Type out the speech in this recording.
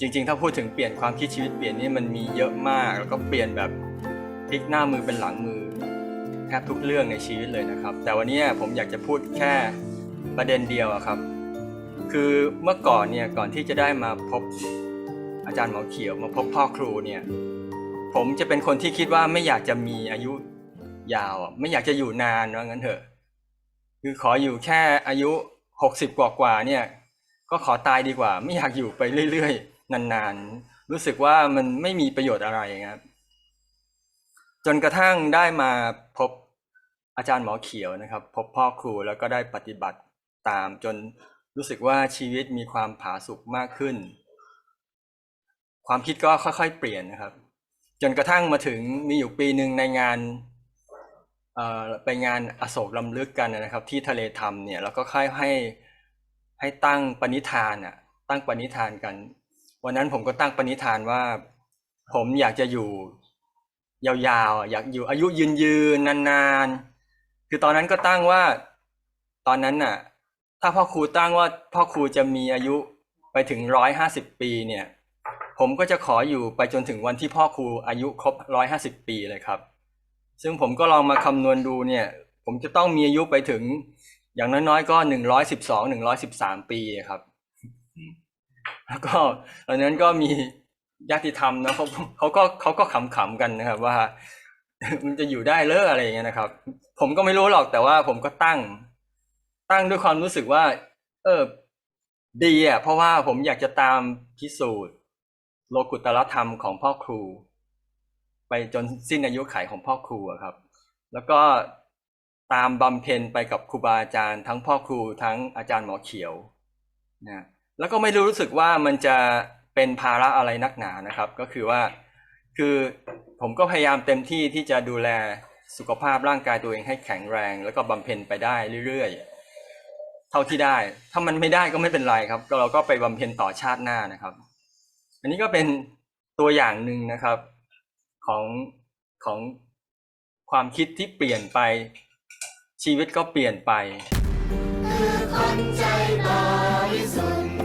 จริง ๆ ถ้าพูดถึงเปลี่ยนความคิดชีวิตเปลี่ยนนี่มันมีเยอะมาก แล้วก็เปลี่ยนแบบพลิกหน้ามือเป็นหลังมือแทบทุกเรื่องในชีวิตเลยนะครับ แต่วันนี้ผมอยากจะพูดแค่ประเด็นเดียวครับ คือเมื่อก่อนเนี่ยก่อนที่จะได้มาพบอาจารย์หมอเขียวมาพบพ่อครูเนี่ยผมจะเป็นคนที่คิดว่าไม่อยากจะมีอายุยาวไม่อยากจะอยู่นานว่างั้นเถอะ คือขออยู่แค่อายุหกสิบกว่าๆเนี่ย ก็ขอตายดีกว่า ไม่อยากอยู่ไปเรื่อยๆ นานๆ รู้สึกว่ามันไม่มีประโยชน์อะไรครับจนกระทั่งได้มาพบอาจารย์หมอเขียวนะครับ พบพ่อครูแล้วก็ได้ปฏิบัติตามจนรู้สึกว่าชีวิตมีความผาสุกมากขึ้น ความคิดก็ค่อยๆ เปลี่ยนนะครับ จนกระทั่งมาถึงมีอยู่ปีหนึ่งในงานไปงานอโศกลำลึกกันนะครับ ที่ทะเลธรรมเนี่ยแล้วก็ค่อยให้ให้ตั้งปณิธานอะตั้งปณิธานกัน วันนั้นผมก็ตั้งปณิธานว่า ผมอยากจะอยู่ยาวๆ อยากอยู่อายุยืนยืนๆนานๆ คือตอนนั้นก็ตั้งว่าตอนนั้นน่ะ ถ้าพ่อครูตั้งว่าพ่อครูจะมีอายุไปถึงร้อยห้าสิบปีเนี่ย ผมก็จะขออยู่ไปจนถึงวันที่พ่อครูอายุครบร้อยห้าสิบปีเลยครับ ซึ่งผมก็ลองมาคำนวณดูเนี่ย ผมจะต้องมีอายุไปถึงอย่างน้อยๆก็หนึ่งร้อยสิบสองหนึ่งร้อยสิบสามปีครับ แล้วก็ตอนนั้นก็มีญาติธรรมนะเขาเขาก็เขาก็ขำๆกันนะครับ ว่า มันจะอยู่ได้เลออะไรอย่างเงี้ยนะครับ ผมก็ไม่รู้หรอกแต่ว่าผมก็ตั้ง ตั้งด้วยความรู้สึกว่า เออ ดีอะเพราะว่าผมอยากจะตามพิสูจน์ โลกุตตรธรรมของพ่อครู ไปจนสิ้นอายุขัยของพ่อครูครับ แล้วก็ตามบำเพ็ญไปกับครูบาอาจารย์ ทั้งพ่อครูทั้งอาจารย์หมอเขียวนะ แล้วก็ไม่รู้สึกว่ามันจะเป็นภาระอะไรนักหนานะครับ ก็คือว่าคือผมก็พยายามเต็มที่ที่จะดูแลสุขภาพร่างกายตัวเองให้แข็งแรง แล้วก็บำเพ็ญไปได้เรื่อยๆ เท่าที่ได้ ถ้ามันไม่ได้ก็ไม่เป็นไรครับ เราก็ไปบำเพ็ญต่อชาติหน้านะครับ อันนี้ก็เป็นตัวอย่างหนึ่งนะครับของของความคิดที่เปลี่ยนไป ชีวิตก็เปลี่ยนไปคือคนใจบริสุทธิ์